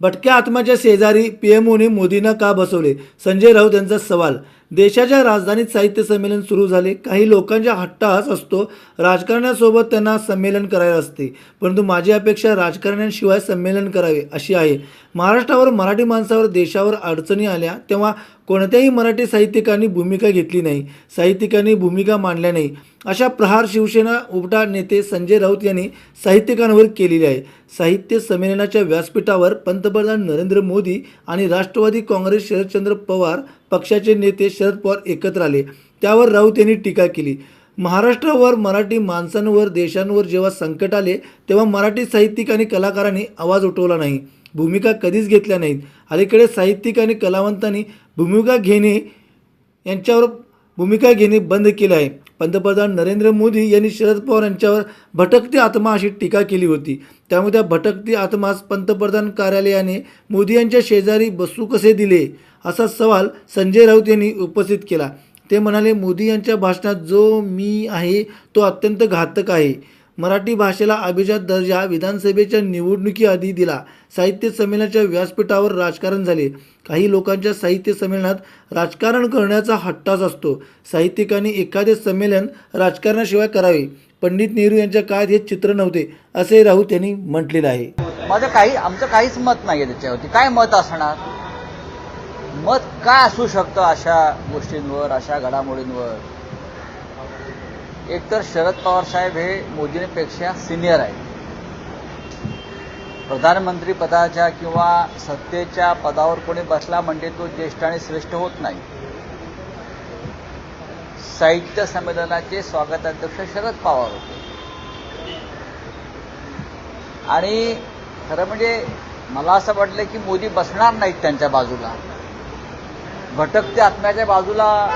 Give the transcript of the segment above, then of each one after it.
भटक्या आत्माच्या शेजारी पीएमओने मोदींना का बसवले? संजय राऊत यांचा सवाल. देशाच्या राजधानीत साहित्य संमेलन सुरू झाले. काही लोकांच्या हट्टास असतो. राजकारण्यासोबत त्यांना संमेलन करायला असते. परंतु माझी अपेक्षा राजकारण्यांशिवाय संमेलन करावे अशी आहे. महाराष्ट्रावर मराठी माणसावर देशावर अडचणी आल्या तेव्हा कोणत्याही मराठी साहित्यिकांनी भूमिका घेतली नाही. साहित्यिकांनी भूमिका मांडल्या नाही. अशा प्रहार शिवसेना उपटा नेते संजय राऊत यांनी साहित्यिकांवर केलेली आहे. साहित्य संमेलनाच्या व्यासपीठावर पंतप्रधान नरेंद्र मोदी आणि राष्ट्रवादी काँग्रेस शरदचंद्र पवार पक्षाचे नेते शरद पवार एकत्र आले. त्यावर राऊत यांनी टीका केली. महाराष्ट्रावर मराठी माणसांवर देशांवर जेव्हा संकट आले तेव्हा मराठी साहित्यिक आणि कलाकारांनी आवाज उठवला नाही. भूमिका कधीच घेतल्या नाहीत. अलीकडे साहित्यिक आणि कलावंतांनी भूमिका घेणे यांच्यावर भूमिका घेणे बंद केले आहे. पंतप्रधान नरेंद्र मोदी यांनी शरद पवार यांच्यावर भटकती आत्मा अशी टीका केली होती. त्यामुळे त्या भटकती आत्मास पंतप्रधान कार्यालयाने मोदी यांच्या शेजारी बसू कसे दिले? असा सवाल संजय राऊत यांनी उपस्थित केला. ते म्हणाले मोदी यांच्या भाषणात जो मी आहे तो अत्यंत घातक आहे. मराठी भाषेला अभिजात दर्जा विधानसभेच्या निवडणुकीआधी दिला. साहित्य संमेलनाच्या व्यासपीठावर राजकारण झाले. काही लोकांच्या साहित्य संमेलनात राजकारण करण्याचा हट्टाच असतो. साहित्यिकांनी एखादे संमेलन राजकारणाशिवाय करावे. पंडित नेहरू यांच्या काळात हे चित्र नव्हते असे राऊत यांनी म्हटलेलं आहे. माझं काही आमचं काहीच मत नाही आहे त्याच्यावरती. काय मत असणार? मत काय असू शकतं अशा गोष्टींवर अशा घडामोडींवर? एकतर शरद पवार साहेब हे मोदींपेक्षा सिनियर आहेत. प्रधानमंत्री पदाच्या किंवा सत्तेच्या पदावर कोणी बसला म्हणजे तो ज्येष्ठ आणि श्रेष्ठ होत नाही. साहित्य संमेलनाचे स्वागताध्यक्ष शरद पवार होते. आणि खरं म्हणजे मला असं वाटलं की मोदी बसणार नाहीत त्यांच्या बाजूला. भटकते आत्म्याच्या बाजूला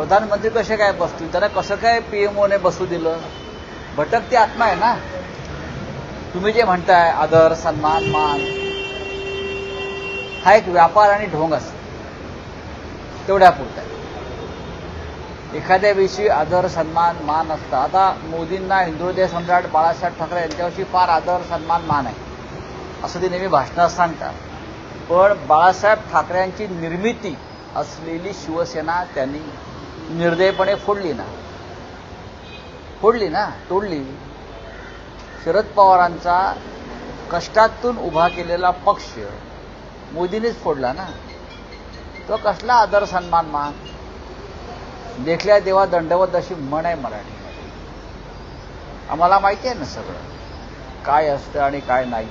प्रधानमंत्री कसे काय बसतील? त्यांना कसं काय पीएमओने बसू दिलं? भटकते आत्मा आहे ना? तुम्ही जे म्हणताय आदर सन्मान मान हा एक व्यापार आणि ढोंग असतो. तेवढ्या पुरता. एखाद्या विषयी आदर सन्मान मान असतं. आता मोदींना हिंदू सम्राट बाळासाहेब ठाकरे यांच्याविषयी फार आदर सन्मान मान आहे. असं ते नेहमी भाषणात सांगतात. पण बाळासाहेब ठाकरेंची निर्मिती असलेली शिवसेना त्यांनी निर्दयपणे फोडली ना. फोडली ना तोडली. शरद पवारांचा कष्टातून उभा केलेला पक्ष मोदींनीच फोडला ना. तो कसला आदर सन्मान मान. देखल्या देवा दंडवत अशी म्हण आहे मराठीमध्ये. आम्हाला माहिती आहे ना सगळं. काय असतं आणि काय नाही.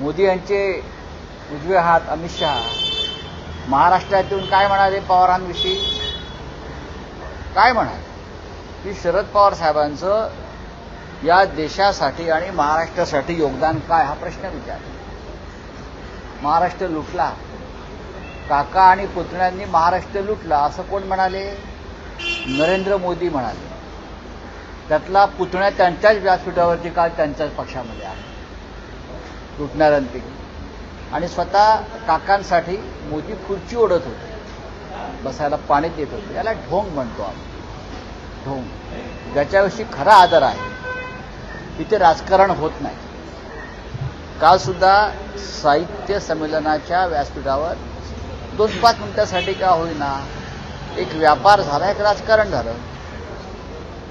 मोदी यांचे उजवे हात अमित शहा महाराष्ट्रातून काय म्हणाले पवारांविषयी? काय म्हणाले? की शरद पवार साहेबांचं या देशासाठी आणि महाराष्ट्रासाठी योगदान काय? हा प्रश्न विचार महाराष्ट्र लुटला. काका आणि पुतण्यांनी महाराष्ट्र लुटला. असं कोण म्हणाले? नरेंद्र मोदी म्हणाले. त्यातला पुतण्या त्यांच्याच व्यासपीठावरती काल त्यांच्याच पक्षामध्ये आहे लुटणाऱ्यांपैकी. आणि स्वतः काकांसाठी मोदी खुर्ची ओढत होते. बसायला पाणी देत होते. याला ढोंग म्हणतो आम्ही ढोंग. ज्याच्याविषयी खरा आदर आहे. तिथे राजकारण होत नाही. काल सुद्धा साहित्य संमेलनाच्या व्यासपीठावर दोन पाच मिनिटासाठी का होईना एक व्यापार झाला एक राजकारण झालं.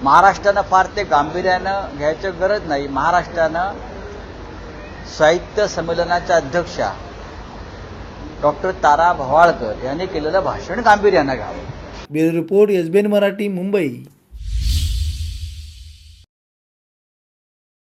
महाराष्ट्रानं फार ते गांभीर्यानं घ्यायचं गरज नाही. महाराष्ट्रानं साहित्य संमेलनाच्या अध्यक्षा डॉक्टर तारा भवाळकर यांनी केलेलं भाषण गांभीर्यानं घ्यावं. Bureau report SBN Marathi Mumbai.